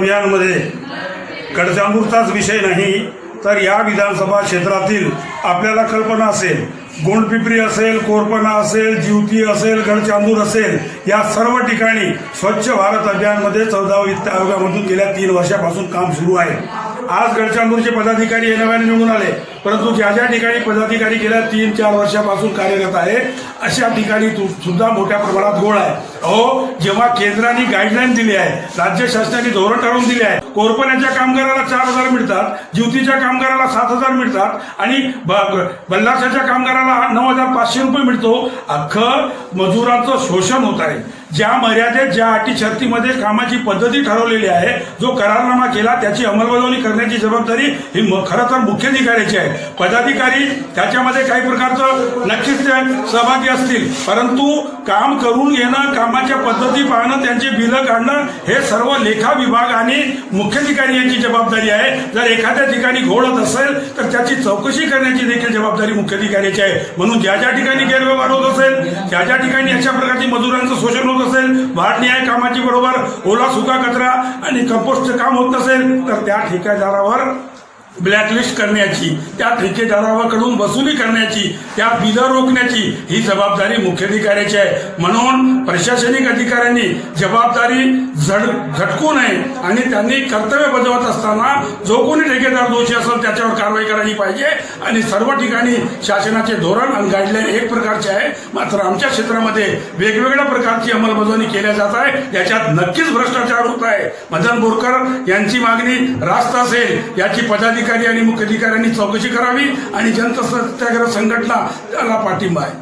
अभियानमध्ये कडचांबूरचाच विषय नाही तर या विधानसभा क्षेत्रातील आपल्याला कल्पना असेल गोंडपिपरी असेल कोरपणा असेल जिवती असेल गडचांदूर असेल या सर्व ठिकाणी स्वच्छ भारत अभियानमध्ये चौदा वित्त आयोगामधून गेल्या तीन वर्षापासून काम सुरू आहे. आज गडचांदूरचे पदाधिकारी हे नव्याने निवडून आले. परंतु ज्या ज्या ठिकाणी पदाधिकारी गेल्या तीन चार वर्षापासून कार्यरत आहे अशा ठिकाणी सुद्धा मोठ्या प्रमाणात गोळ आहे. अहो जेव्हा केंद्राने गाईडलाईन दिली आहे राज्य शासनाने धोरण ठरवून दिले आहे कोरपण्याच्या कामगाराला चार हजार मिळतात ज्योतीच्या कामगाराला सात हजार मिळतात आणि बल्लासाच्या कामगाराला नऊ हजार पाचशे रुपये मिळतो अख्खं मजुरांचं शोषण होत आहे. ज्या मर्यादेत ज्या अटी शर्तीमध्ये कामाची पद्धती ठरवलेली आहे जो करारनामा केला त्याची अंमलबजावणी करण्याची जबाबदारी ही खरं तर मुख्याधिकाऱ्याची आहे. पदाधिकारी त्याच्यामध्ये काही प्रकारचं नक्कीच ते सहभागी असतील. परंतु काम करून घेणं कामाच्या पद्धती पाहणं त्यांचे बिलं काढणं हे सर्व लेखा विभाग आणि मुख्याधिकारी यांची जबाबदारी आहे. जर एखाद्या ठिकाणी घोळत असेल तर त्याची चौकशी करण्याची देखील जबाबदारी मुख्याधिकाऱ्याची आहे. म्हणून ज्या ज्या ठिकाणी गैरव्यवहार होत असेल ज्या ज्या ठिकाणी अशा प्रकारची मजुरांचं शोषण होत असेल वाढ कामाची बरोबर ओला सुका कचरा आणि कंपोस्टचं काम होत नसेल तर त्या ठेकेदारावर ब्लॅकलिस्ट करण्याची त्या ठेकेदाराकडून वसुली करण्याची त्या बिलं रोखण्याची ही जबाबदारी मुख्याधिकाऱ्याची आहे. म्हणून प्रशासनिक अधिकाऱ्यांनी जबाबदारी झड झटकू नये आणि त्यांनी कर्तव्य बजावत असताना जो कोणी ठेकेदार दोषी असेल त्याच्यावर कारवाई करायला पाहिजे आणि सर्व ठिकाणी शासनाचे धोरण आणि गाईडलाईन एक प्रकारचे आहे. मात्र आमच्या क्षेत्रामध्ये वेगवेगळ्या प्रकारची अंमलबजावणी केल्या जात आहे. याच्यात नक्कीच भ्रष्टाचार होत आहे. मदन बोरकर यांची मागणी रास्त असेल याची पदाधिकारी आणि मुख्याधिकाऱ्यांनी चौकशी करावी आणि जनता सत्याग्रह संघटनाला पाठिंबा आहे.